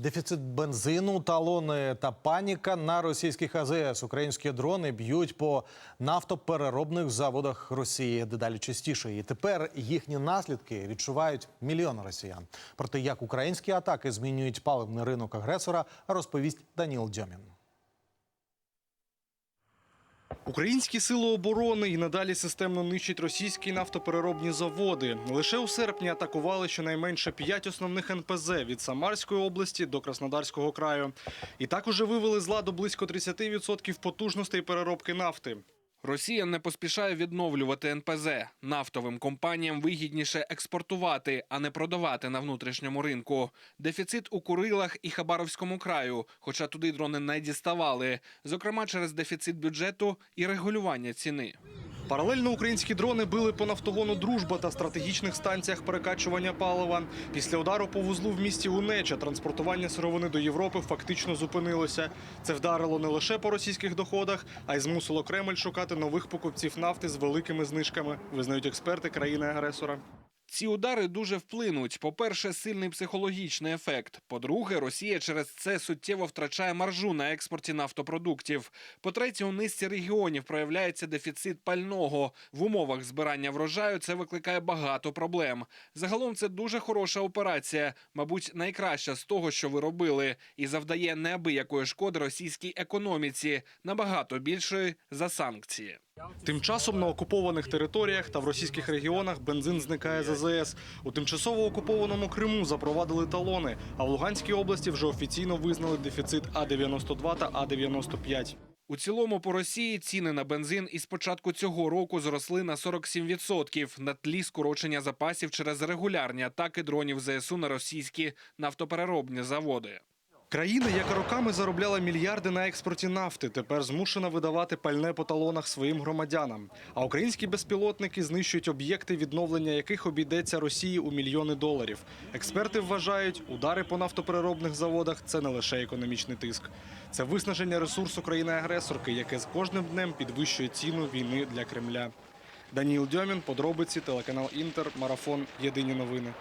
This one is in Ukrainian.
Дефіцит бензину, талони та паніка на російських АЗС. Українські дрони б'ють по нафтопереробних заводах Росії дедалі частіше. І тепер їхні наслідки відчувають мільйони росіян. Про те, як українські атаки змінюють паливний ринок агресора, розповість Даніл Дьомін. Українські сили оборони і надалі системно нищать російські нафтопереробні заводи. Лише у серпні атакували щонайменше п'ять основних НПЗ від Самарської області до Краснодарського краю. І так уже вивели з ладу близько 30% потужностей переробки нафти. Росія не поспішає відновлювати НПЗ. Нафтовим компаніям вигідніше експортувати, а не продавати на внутрішньому ринку. Дефіцит у Курилах і Хабаровському краю, хоча туди дрони не діставали, зокрема через дефіцит бюджету і регулювання ціни. Паралельно українські дрони били по нафтогону «Дружба» та стратегічних станціях перекачування палива. Після удару по вузлу в місті Унеча транспортування сировини до Європи фактично зупинилося. Це вдарило не лише по російських доходах, а й змусило Кремль шукати нових покупців нафти з великими знижками, визнають експерти країни-агресора. Ці удари дуже вплинуть. По-перше, сильний психологічний ефект. По-друге, Росія через це суттєво втрачає маржу на експорті нафтопродуктів. По-третє, у низці регіонів проявляється дефіцит пального. В умовах збирання врожаю це викликає багато проблем. Загалом це дуже хороша операція, мабуть, найкраща з того, що ви робили, і завдає неабиякої шкоди російській економіці, набагато більшої за санкції. Тим часом на окупованих територіях та в російських регіонах бензин зникає з АЗС. У тимчасово окупованому Криму запровадили талони, а в Луганській області вже офіційно визнали дефіцит А-92 та А-95. У цілому по Росії ціни на бензин із початку цього року зросли на 47% на тлі скорочення запасів через регулярні атаки дронів ЗСУ на російські нафтопереробні заводи. Країна, яка роками заробляла мільярди на експорті нафти, тепер змушена видавати пальне по талонах своїм громадянам. А українські безпілотники знищують об'єкти, відновлення яких обійдеться Росії у мільйони доларів. Експерти вважають, удари по нафтопереробних заводах це не лише економічний тиск, це виснаження ресурсу країни-агресорки, яке з кожним днем підвищує ціну війни для Кремля. Даніл Дьомін, подробиці, телеканал Інтер, марафон. Єдині новини.